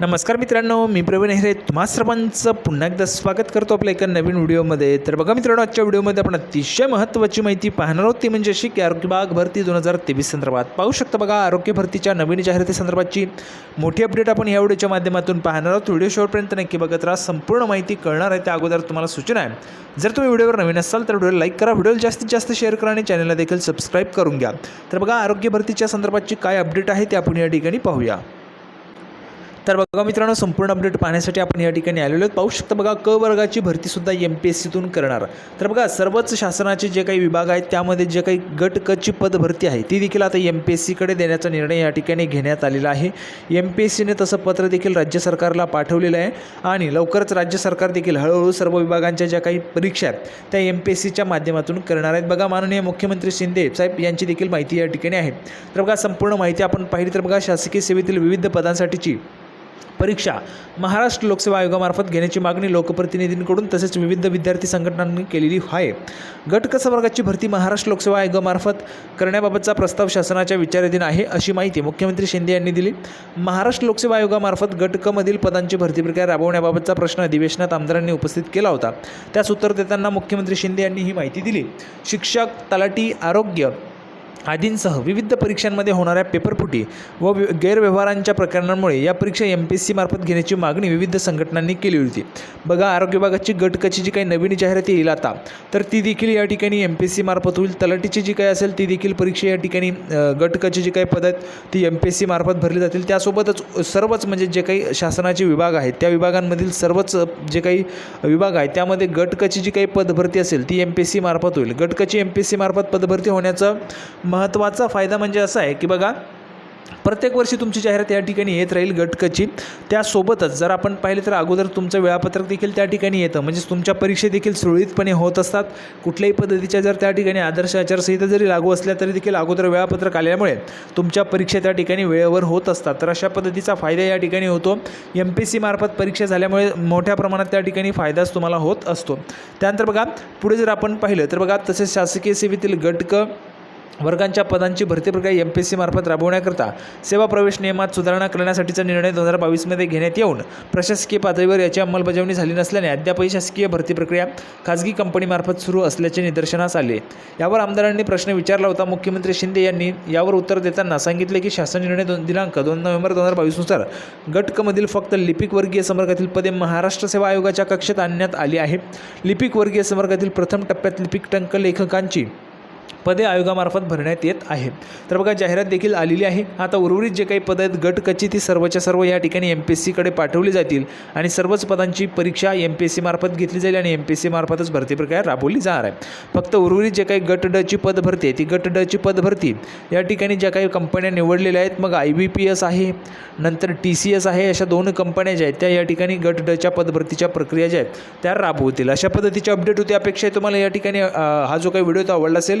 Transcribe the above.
नमस्कार मित्रांनो मी प्रवीण हेरे. तुम्हा सर्वांचं पुन्हा एकदा स्वागत करतो आपल्या एका नवीन व्हिडिओमध्ये. तर बघा मित्रांनो आजच्या व्हिडिओमध्ये आपण अतिशय महत्त्वाची माहिती पाहणार आहोत. ती म्हणजे अशी की आरोग्य बाग भरती दोन हजार तेवीस संदर्भात. पाहू शकता बघा आरोग्य भरतीच्या नवीन जाहिराती संदर्भातची मोठी अपडेट आपण या व्हिडिओच्या माध्यमातून पाहणार आहोत. व्हिडिओ शेवटपर्यंत नक्की बघत राहा. संपूर्ण माहिती कळणार आहे त्या अगोदर तुम्हाला सूचना आहे. जर तुम्ही व्हिडिओवर नवीन असाल तर व्हिडिओला लाईक करा. व्हिडिओ जास्तीत जास्त शेअर करा आणि चॅनलला देखील सबस्क्राईब करून घ्या. तर बघा आरोग्य भरतीच्या संदर्भातची काय अपडेट आहे ते आपण या ठिकाणी पाहूया. तर बघा मित्रांनो संपूर्ण अपडेट पाहण्यासाठी आपण या ठिकाणी आलेलो आहोत. पाहू शकता बघा क वर्गाची भरतीसुद्धा एम पी एस सीतून करणार. तर बघा सर्वच शासनाचे जे काही विभाग आहेत त्यामध्ये जे काही गट कची पद भरती आहे ती देखील आता एम पी एस सीकडे देण्याचा निर्णय या ठिकाणी घेण्यात आलेला आहे. एम पी एस सीने तसं पत्र देखील राज्य सरकारला पाठवलेलं आहे आणि लवकरच राज्य सरकार देखील हळूहळू सर्व विभागांच्या ज्या काही परीक्षा आहेत त्या एम पी एस सीच्या माध्यमातून करणार आहेत. बघा माननीय मुख्यमंत्री शिंदे साहेब यांची देखील माहिती या ठिकाणी आहे. तर बघा संपूर्ण माहिती आपण पाहिली तर बघा शासकीय सेवेतील विविध पदांसाठीची परीक्षा. महाराष्ट्र लोकसेवा आयोगामार्फत घेण्याची मागणी लोकप्रतिनिधींकडून तसेच विविध विद्यार्थी संघटनांनी केलेली आहे. गट भरती महाराष्ट्र लोकसेवा आयोगामार्फत करण्याबाबतचा प्रस्ताव शासनाच्या विचाराधीन आहे अशी माहिती मुख्यमंत्री शिंदे यांनी दिली. महाराष्ट्र लोकसेवा आयोगामार्फत गट पदांची भरती प्रक्रिया राबवण्याबाबतचा प्रश्न अधिवेशनात आमदारांनी उपस्थित केला होता. त्यास उत्तर देताना मुख्यमंत्री शिंदे यांनी ही माहिती दिली. शिक्षक तलाठी आरोग्य आदींसह विविध परीक्षांमध्ये होणाऱ्या पेपरफुटी व गैरव्यवहारांच्या प्रकरणांमुळे या परीक्षा एम पी एस सी मार्फत घेण्याची मागणी विविध संघटनांनी केली होती. बघा आरोग्य विभागाची गटकची जी काही नवीन जाहिरात येईल आता तर ती देखील या ठिकाणी एम पी एस सी मार्फत होईल. तलाठीची जी काही असेल ती देखील परीक्षा या ठिकाणी गटकची जी काही पद आहेत ती एम पी एस सी मार्फत भरली जातील. त्यासोबतच सर्वच म्हणजे जे काही शासनाचे विभाग आहेत त्या विभागांमधील सर्वच जे काही विभाग आहेत त्यामध्ये गटकची जी काही पदभरती असेल ती एम पी एस सी मार्फत होईल. गटकची एम पी एस सी मार्फत पदभरती होण्याचं महत्त्वाचा फायदा म्हणजे असा आहे की बघा प्रत्येक वर्षी तुमची जाहिरात या ठिकाणी येत राहील गटकची त्यासोबतच जर आपण पाहिले तर अगोदर तुमचं वेळापत्रक देखील त्या ठिकाणी येतं. म्हणजेच तुमच्या परीक्षा देखील सुरळीतपणे होत असतात. कुठल्याही पद्धतीच्या जर त्या ठिकाणी आदर्श आचारसंहिता जरी लागू असल्या तरी देखील अगोदर वेळापत्रक आल्यामुळे तुमच्या परीक्षा त्या ठिकाणी वेळेवर होत असतात. तर अशा पद्धतीचा फायदा या ठिकाणी होतो. एम पी सी मार्फत परीक्षा झाल्यामुळे मोठ्या प्रमाणात त्या ठिकाणी फायदाच तुम्हाला होत असतो. त्यानंतर बघा पुढे जर आपण पाहिलं तर बघा तसेच शासकीय सेवेतील गटकं वर्गांच्या पदांची भरती प्रक्रिया एम पी एस सी मार्फत राबवण्याकरता सेवा प्रवेश नियमात सुधारणा करण्यासाठीचा निर्णय दोन हजार बावीसमध्ये घेण्यात येऊन प्रशासकीय पातळीवर याची अंमलबजावणी झाली नसल्याने अद्यापही शासकीय भरती प्रक्रिया खाजगी कंपनीमार्फत सुरू असल्याचे निदर्शनास आले. यावर आमदारांनी प्रश्न विचारला होता. मुख्यमंत्री शिंदे यांनी यावर उत्तर देताना सांगितले की शासन निर्णय दोन दिनांक दोन नोव्हेंबर दोन हजार बावीसनुसार गटकमधील फक्त लिपिक वर्गीय संवर्गातील पदे महाराष्ट्र सेवा आयोगाच्या कक्षेत आणण्यात आली आहे लिपिक वर्गीय संवर्गातील प्रथम टप्प्यात लिपिक टंक लेखकांची पदे आयोगामार्फत भरण्यात येत आहे. तर बघा जाहिरात देखील आलेली आहे. आता उर्वरित जे काही पद आहेत गटकची ती सर्वच्या सर्व या ठिकाणी एम पी एस सीकडे पाठवली जातील आणि सर्वच पदांची परीक्षा एम पी एस सी मार्फत घेतली जाईल आणि एम पी एस सी मार्फतच भरती प्रक्रिया राबवली जाणार आहे. फक्त उर्वरित जे काही गट डची पद भरती आहे ती गट डची पद भरती या ठिकाणी ज्या काही कंपन्या निवडलेल्या आहेत मग आय बी पी एस आहे नंतर टी सी एस आहे अशा दोन कंपन्या ज्या आहेत त्या या ठिकाणी गट डच्या पदभरतीच्या प्रक्रिया ज्या आहेत त्या राबवतील. अशा पद्धतीचे अपडेट होती अपेक्षा आहे तुम्हाला. या ठिकाणी हा जो काही व्हिडिओ तो आवडला असेल